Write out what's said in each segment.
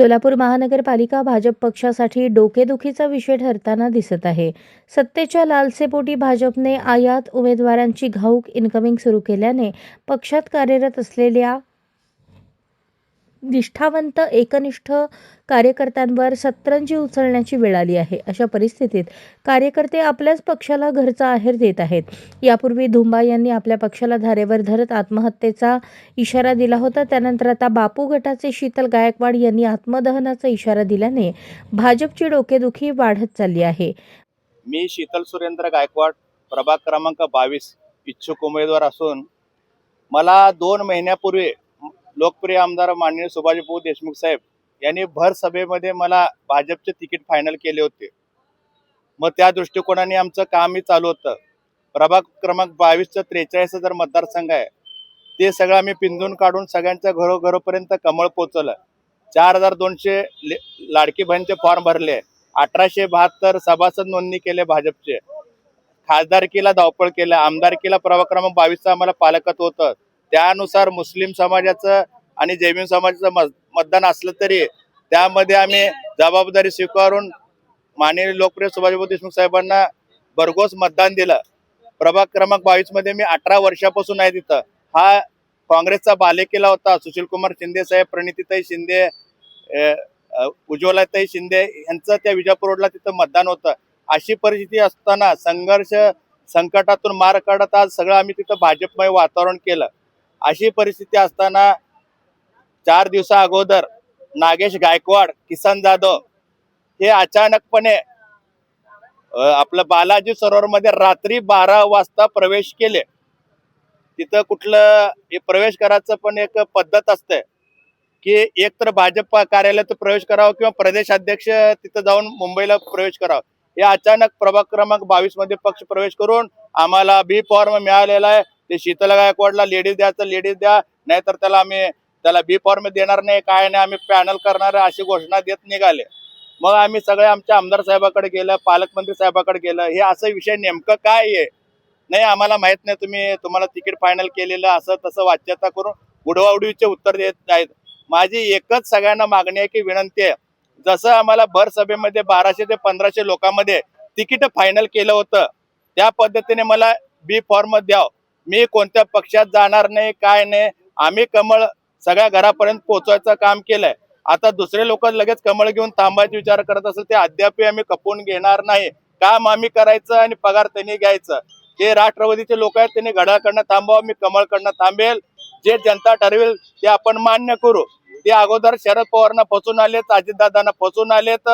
सोलापूर महानगरपालिका भाजप पक्षासाठी डोकेदुखीचा विषय ठरताना दिसत आहे. सत्तेच्या लालसेपोटी भाजपने आयात उमेदवारांची घाऊक इन्कमिंग सुरू केल्याने पक्षात कार्यरत असलेल्या निष्ठावंत एकनिष्ठ कार्यकर्त्यांवर सतरंजी उचलण्याची वेळ आली आहे. अशा परिस्थितीत कार्यकर्ते आपल्याच पक्षाला घरचा आहेर देत आहेत. यापूर्वी धुंबा यांनी आपल्या पक्षाला धारेवर धरत आत्महत्येचा इशारा दिला होता. त्यानंतर आता बापू गटाचे शीतल गायकवाड यांनी आत्मदहनाचा इशारा दिल्याने भाजपची डोकेदुखी वाढत चालली आहे. मी शीतल सुरेंद्र गायकवाड प्रभाग क्रमांक बावीस इच्छुक उमेदवार असून मला दोन महिन्यापूर्वी लोकप्रिय आमदार माननीय सुभाषभाऊ देशमुख साहेब यांनी भर सभेमध्ये मला भाजपचे तिकीट फायनल केले होते. मग त्या दृष्टिकोनाने आमचं कामही चालू होतं. प्रभाग क्रमांक बावीसचं त्रेचाळीस हजार मतदारसंघ आहे ते सगळं आम्ही पिंजून काढून सगळ्यांच्या घरोघरोपर्यंत कमळ पोचवलं. चार हजार दोनशे लाडकी बहिणीचे फॉर्म भरले. अठराशे बहात्तर सभासद नोंदणी केले भाजपचे. खासदारकीला धावपळ केलं. आमदारकीला प्रभाग क्रमांक बावीसचं आम्हाला पालकत्व होतं. त्यानुसार मुस्लिम समाजाचं आणि जैमिन समाजाचं मत- मतदान असलं तरी त्यामध्ये आम्ही जबाबदारी स्वीकारून माननीय लोकप्रिय सुभाषबाबू देशमुख साहेबांना भरघोस मतदान दिलं. प्रभाग क्रमांक बावीसमध्ये मी अठरा वर्षापासून आहे तिथं. हा काँग्रेसचा बालेकिल्ला होता. सुशीलकुमार शिंदे साहेब प्रणितीताई शिंदे उज्ज्वलाताई शिंदे यांचं त्या विजापूर रोडला तिथं मतदान होतं. अशी परिस्थिती असताना संघर्ष संकटातून मार काढत आज सगळं आम्ही तिथं भाजपमय वातावरण केलं. अशी परिस्थिती असताना चार दिवसा अगोदर नागेश गायकवाड किसन जाधव हे अचानकपणे आपलं बालाजी सरोवरमध्ये रात्री बारा वाजता प्रवेश केले. तिथं कुठलं हे प्रवेश करायचं पण एक पद्धत असते की एक तर भाजप कार्यालयात प्रवेश करावा किंवा प्रदेशाध्यक्ष तिथं जाऊन मुंबईला प्रवेश करावा. हे अचानक प्रभाग क्रमांक बावीसमध्ये पक्ष प्रवेश करून आम्हाला बी फॉर्म मिळालेला आहे. ते शीतल गायकवाडला लेडीज द्यायचं लेडीज द्या. नाहीतर त्याला आम्ही त्याला बी फॉर्म देणार नाही काय नाही आम्ही पॅनल करणार अशी घोषणा देत निघाले. मग आम्ही सगळे आमच्या आमदार साहेबाकडे गेलं पालकमंत्री साहेबाकडे गेलं. हे असं विषय नेमकं काय आहे? नाही आम्हाला माहीत नाही. तुम्ही तुम्हाला तिकीट फायनल केलेलं असं तसं वाच्यता करून उडवाउडवीचे उत्तर देत आहेत माझी एकच सगळ्यांना मागणी आहे की विनंती आहे. जसं आम्हाला भर सभेमध्ये बाराशे ते पंधराशे लोकांमध्ये तिकीट फायनल केलं होतं त्या पद्धतीने मला बी फॉर्म द्याव. मी कोणत्या पक्षात जाणार नाही काय नाही आम्ही कमळ सगळ्या घरापर्यंत पोहोचवायचं काम केलंय. आता दुसरे लोक लगेच कमळ घेऊन थांबायचे विचार करत असेल ते अद्याप आम्ही खपवून घेणार नाही. काम आम्ही करायचं आणि पगार त्यांनी घ्यायचं. जे राष्ट्रवादीचे लोक आहेत त्यांनी घड्याळकडनं थांबावं मी कमळकडनं थांबेल. जे जनता ठरवेल ते आपण मान्य करू. ते अगोदर शरद पवारांना फसवून आलेत अजितदादांना फसून आलेत.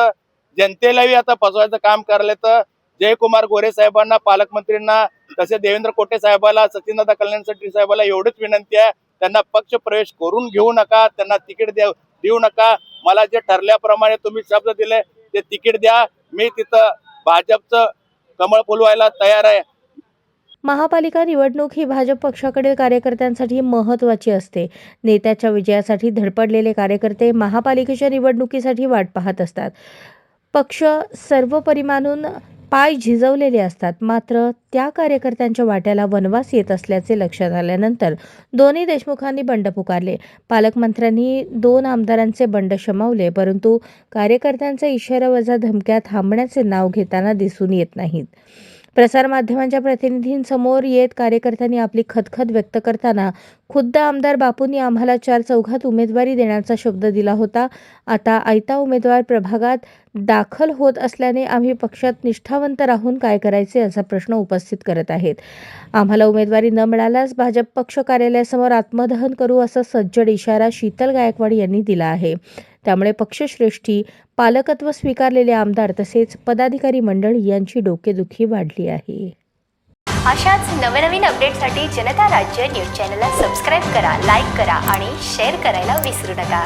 जनतेलाही आता फसवायचं काम करायला तर जयकुमार गोरे साहेबांना पालकमंत्रींना तसे देवेंद्र कोटे साहेबाला सचिनदादा कल्याण शेट्टी साहेबाला एवढीच विनंती आहे. त्यांना पक्ष प्रवेश करून घेऊ नका त्यांना तिकीट देऊ देऊ नका. मला जे ठरल्याप्रमाणे तुम्ही शब्द दिले ते तिकीट द्या. मी तिथं भाजपचं कमळ फुलवायला तयार आहे. महापालिका निवडणूक ही भाजप पक्षाकडील कार्यकर्त्यांसाठी महत्त्वाची असते. नेत्याच्या विजयासाठी धडपडलेले कार्यकर्ते महापालिकेच्या निवडणुकीसाठी वाट पाहत असतात. पक्ष सर्व परिमाणून पाय झिजवलेले असतात. मात्र त्या कार्यकर्त्यांच्या वाट्याला वनवास येत असल्याचे लक्षात आल्यानंतर दोन्ही देशमुखांनी बंड पुकारले. पालकमंत्र्यांनी दोन आमदारांचे बंड शमवले परंतु कार्यकर्त्यांचा इशारा वजा धमक्या थांबण्याचे नाव घेताना दिसून येत नाहीत. प्रसारमाध्यमांच्या प्रतिनिधींसमोर येत कार्यकर्त्यांनी आपली खदखद व्यक्त करताना खुद्द आमदार बापूंनी आम्हाला चार चौघात उमेदवारी देण्याचा शब्द दिला होता. आता आयता उमेदवार प्रभागात दाखल होत असल्याने आम्ही पक्षात निष्ठावंत राहून काय करायचे असा प्रश्न उपस्थित करत आहेत. आम्हाला उमेदवारी न मिळाल्यास भाजप पक्ष कार्यालयासमोर आत्मदहन करू असा सज्जड इशारा शीतल गायकवाड यांनी दिला आहे. त्यामुळे पक्षश्रेष्ठी पालकत्व स्वीकारलेले आमदार तसेच पदाधिकारी मंडळ यांची डोकेदुखी वाढली आहे. अशाच नवनवीन अपडेटसाठी जनता राज्य न्यूज चॅनलला सबस्क्राईब करा लाईक करा आणि शेअर करायला विसरू नका.